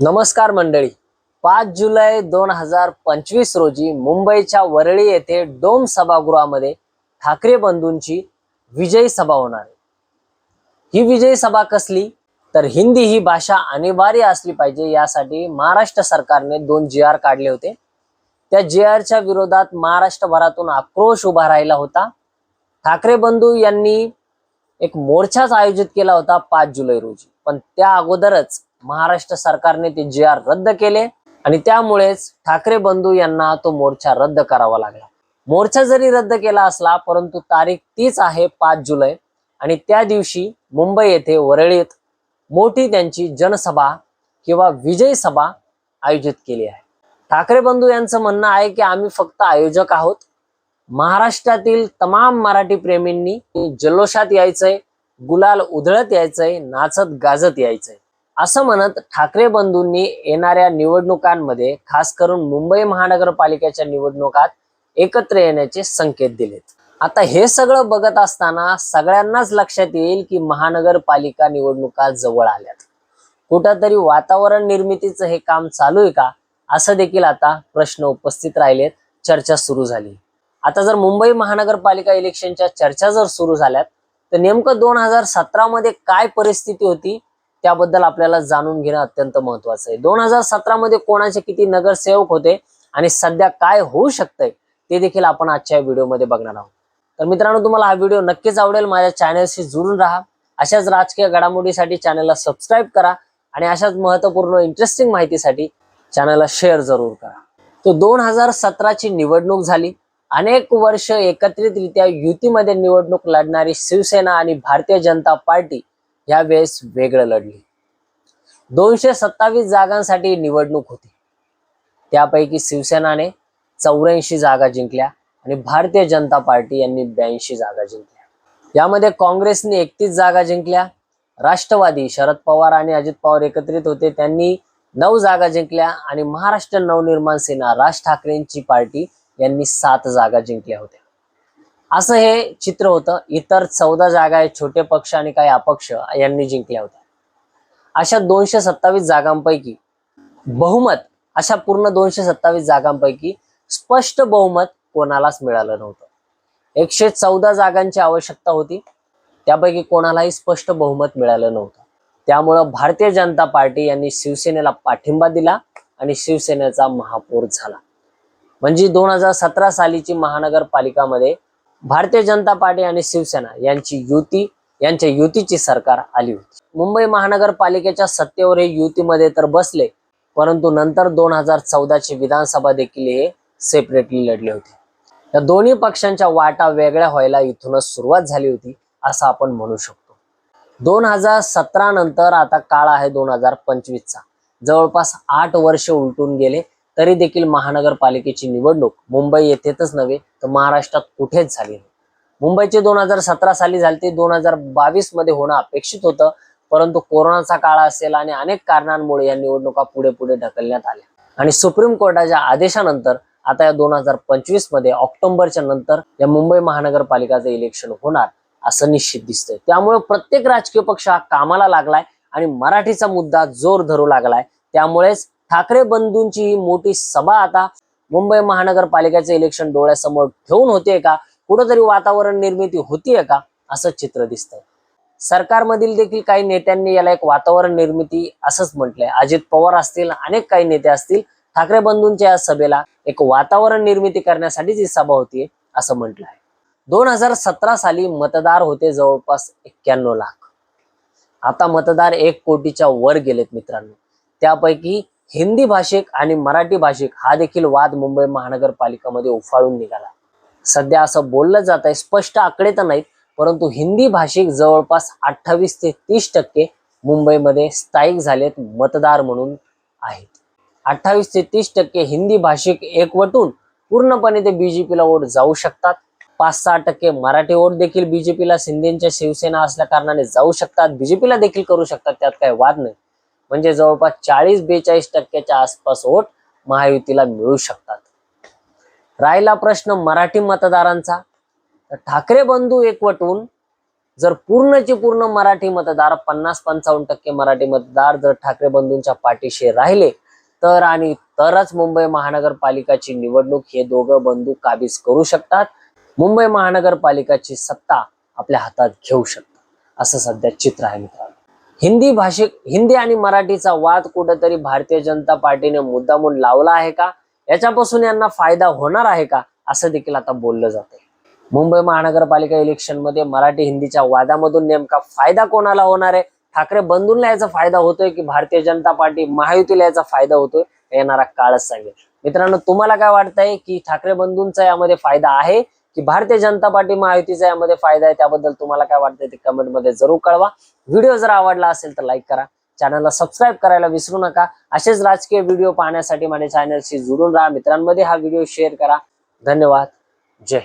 नमस्कार मंडळी. पाच जुलै दोन हजार पंचवीस रोजी मुंबईच्या वरळी येथे डोम सभागृहामध्ये ठाकरे बंधूंची विजयी सभा होणार आहे. ही विजयी सभा कसली? तर हिंदी ही भाषा अनिवार्य असली पाहिजे यासाठी महाराष्ट्र सरकारने दोन जी आर काढले होते. त्या जी आरच्या विरोधात महाराष्ट्रभरातून आक्रोश उभा राहिला होता. ठाकरे बंधू यांनी एक मोर्चाच आयोजित केला होता पाच जुलै रोजी. पण त्या अगोदरच महाराष्ट्र सरकारने ते जी आर रद्द केले आणि त्यामुळेच ठाकरे बंधू यांना तो मोर्चा रद्द करावा लागला. मोर्चा जरी रद्द केला असला परंतु तारीख तीच आहे पाच जुलै आणि त्या दिवशी मुंबई येथे वरळीत मोठी त्यांची जनसभा किंवा विजय सभा आयोजित केली आहे. ठाकरे बंधू यांचं म्हणणं आहे की आम्ही फक्त आयोजक आहोत. महाराष्ट्रातील तमाम मराठी प्रेमींनी जल्लोषात यायचंय गुलाल उधळत यायचंय नाचत गाजत यायचंय. असं म्हणत ठाकरे बंधूंनी येणाऱ्या निवडणुकांमध्ये खास करून मुंबई महानगरपालिकेच्या निवडणुकात एकत्र येण्याचे संकेत दिलेत. आता हे सगळं बघत असताना सगळ्यांनाच लक्षात येईल की महानगरपालिका निवडणुका जवळ आल्यात. कुठंतरी वातावरण निर्मितीचं हे काम चालू आहे का? असं देखील आता प्रश्न उपस्थित राहिलेत. चर्चा सुरू झाली. आता जर मुंबई महानगरपालिका इलेक्शनच्या चर्चा जर सुरू झाल्यात तर नेमकं दोन हजार सतरा मध्ये काय परिस्थिती होती? त्याबद्दल आपल्याला जाणून घेणं अत्यंत महत्वाचं आहे. दोन हजार सतरा मध्ये कोणाचे किती नगरसेवक होते आणि सध्या काय होऊ शकतंय ते देखील आपण आजच्या व्हिडिओमध्ये बघणार आहोत. तर मित्रांनो तुम्हाला हा व्हिडिओ नक्कीच आवडेल. माझ्या चॅनलशी जुळून राहा. अशाच राजकीय घडामोडीसाठी चॅनलला सबस्क्राईब करा आणि अशाच महत्त्वपूर्ण इंटरेस्टिंग माहितीसाठी चॅनलला शेअर जरूर करा. तो दोन हजार सतराची निवडणूक झाली. अनेक वर्ष एकत्रितरित्या युतीमध्ये निवडणूक लढणारी शिवसेना आणि भारतीय जनता पार्टी ह्या वेळेस वेगळं लढली. दोनशे सत्तावीस जागांसाठी निवडणूक होती. त्यापैकी शिवसेनाने चौऱ्याऐंशी जागा जिंकल्या आणि भारतीय जनता पार्टी यांनी ब्याऐंशी जागा जिंकल्या. यामध्ये काँग्रेसने एकतीस जागा जिंकल्या. राष्ट्रवादी शरद पवार आणि अजित पवार एकत्रित होते. त्यांनी नऊ जागा जिंकल्या आणि महाराष्ट्र नवनिर्माण सेना राज ठाकरेंची पार्टी यांनी सात जागा जिंकल्या होत्या. असं हे चित्र होतं. इतर चौदा जागा आहेत छोटे पक्ष आणि काही अपक्ष यांनी जिंकल्या होत्या. अशा दोनशे सत्तावीस जागांपैकी बहुमत अशा पूर्ण दोनशे सत्तावीस जागांपैकी स्पष्ट बहुमत कोणालाच मिळालं नव्हतं. एकशे चौदा जागांची आवश्यकता होती. त्यापैकी कोणालाही स्पष्ट बहुमत मिळालं नव्हतं. त्यामुळं भारतीय जनता पार्टी यांनी शिवसेनेला पाठिंबा दिला आणि शिवसेनेचा महापौर झाला. म्हणजे दोन हजार सतरा सालीची महानगरपालिकामध्ये भारतीय जनता पार्टी आणि शिवसेना यांची युती यांच्या युतीची सरकार आली होती. मुंबई महानगरपालिकेच्या सत्तेवर हे युतीमध्ये तर बसले परंतु नंतर दोन हजार चौदाची विधानसभा देखील हे सेपरेटली लढले होते. या दोन्ही पक्षांच्या वाटा वेगळ्या व्हायला इथूनच सुरुवात झाली होती असं आपण म्हणू शकतो. दोन हजार सतरा नंतर आता काळ आहे दोन हजार पंचवीसचा. जवळपास आठ वर्ष उलटून गेले तरी देखील महानगरपालिकेची निवडणूक मुंबई येथेच नव्हे तर महाराष्ट्रात कुठेच झाली नाही. मुंबईचे दोन हजार सतरा साली झाले ते दोन हजार बावीसमध्ये होणं अपेक्षित होतं परंतु कोरोनाचा काळ असेल आणि अनेक कारणांमुळे या निवडणुका पुढे पुढे ढकलण्यात आल्या. आणि सुप्रीम कोर्टाच्या आदेशानंतर आता या दोन हजार पंचवीसमध्ये ऑक्टोबरच्या नंतर या मुंबई महानगरपालिकाचं इलेक्शन होणार असं निश्चित दिसतंय. त्यामुळे प्रत्येक राजकीय पक्ष हा कामाला लागलाय आणि मराठीचा मुद्दा जोर धरू लागलाय. त्यामुळेच ठाकरे बंधूंची ही मोठी सभा आता मुंबई महानगरपालिकेचे इलेक्शन डोळ्यासमोर ठेवून होते का? कुठंतरी वातावरण निर्मिती होतीये का? असं चित्र दिसतंय. सरकारमधील देखील काही नेत्यांनी याला एक वातावरण निर्मिती असंच म्हटलंय. अजित पवार असतील अनेक काही नेते असतील ठाकरे बंधूंच्या या सभेला एक वातावरण निर्मिती करण्यासाठीच ही सभा होतीये असं म्हटलं आहे दोन हजार सतरा साली मतदार होते जवळपास एक्क्याण्णव लाख. आता मतदार एक कोटीच्या वर गेलेत मित्रांनो. त्यापैकी हिंदी भाषिक आणि मराठी भाषिक हा देखील वाद मुंबई महानगरपालिकामध्ये उफाळून निघाला. सध्या असं बोललं जात आहे स्पष्ट आकडे तर नाहीत परंतु हिंदी भाषिक जवळपास अठ्ठावीस ते तीस टक्के मुंबईमध्ये स्थायिक झालेत मतदार म्हणून आहेत. अठ्ठावीस ते तीस टक्के हिंदी भाषिक एकवटून पूर्णपणे ते बीजेपीला वोट जाऊ शकतात. पाच सहा टक्के मराठी वोट देखील बीजेपीला शिंदेच्या शिवसेना असल्या कारणाने जाऊ शकतात बीजेपीला देखील करू शकतात त्यात काही वाद नाही. म्हणजे जवळपास चाळीस बेचाळीस टक्क्याच्या आसपास वोट महायुतीला मिळू शकतात. राहिला प्रश्न मराठी मतदारांचा. तर ठाकरे बंधू एकवटून जर पूर्णची पूर्ण मराठी मतदार पन्नास पंचावन्न टक्के मराठी मतदार जर ठाकरे बंधूंच्या पाठीशी राहिले तर आणि तरच मुंबई महानगरपालिकाची निवडणूक हे दोघं बंधू काबीज करू शकतात. मुंबई महानगरपालिकाची सत्ता आपल्या हातात घेऊ शकतात. असं सध्या चित्र आहे मित्रांनो. हिंदी भाषिक हिंदी आणि मराठीचा वाद कुठंतरी भारतीय जनता पार्टीने मुद्दामून लावला आहे का? याच्यापासून यांना फायदा होणार आहे का? असं देखील आता बोललं जाते मुंबई महानगरपालिका इलेक्शनमध्ये मराठी हिंदीच्या वादामधून नेमका फायदा कोणाला होणार आहे? ठाकरे बंधूंना याचा फायदा होतोय की भारतीय जनता पार्टी महायुतीला याचा फायदा होतोय? येणारा काळच सांगेल. मित्रांनो तुम्हाला काय वाटतंय की ठाकरे बंधूंचा यामध्ये फायदा आहे? की भारतीय जनता पार्टी महायुतीचा यामध्ये फायदा आहे त्याबद्दल तुम्हाला काय वाटतंय ते कमेंटमध्ये जरूर कळवा. व्हिडिओ जर आवडला असेल तर लाईक करा. चॅनलला सबस्क्राईब करायला विसरू नका. असेच राजकीय व्हिडिओ पाहण्यासाठी माझ्या चॅनलशी जुळून राहा. मित्रांमध्ये हा व्हिडिओ शेअर करा. धन्यवाद. जय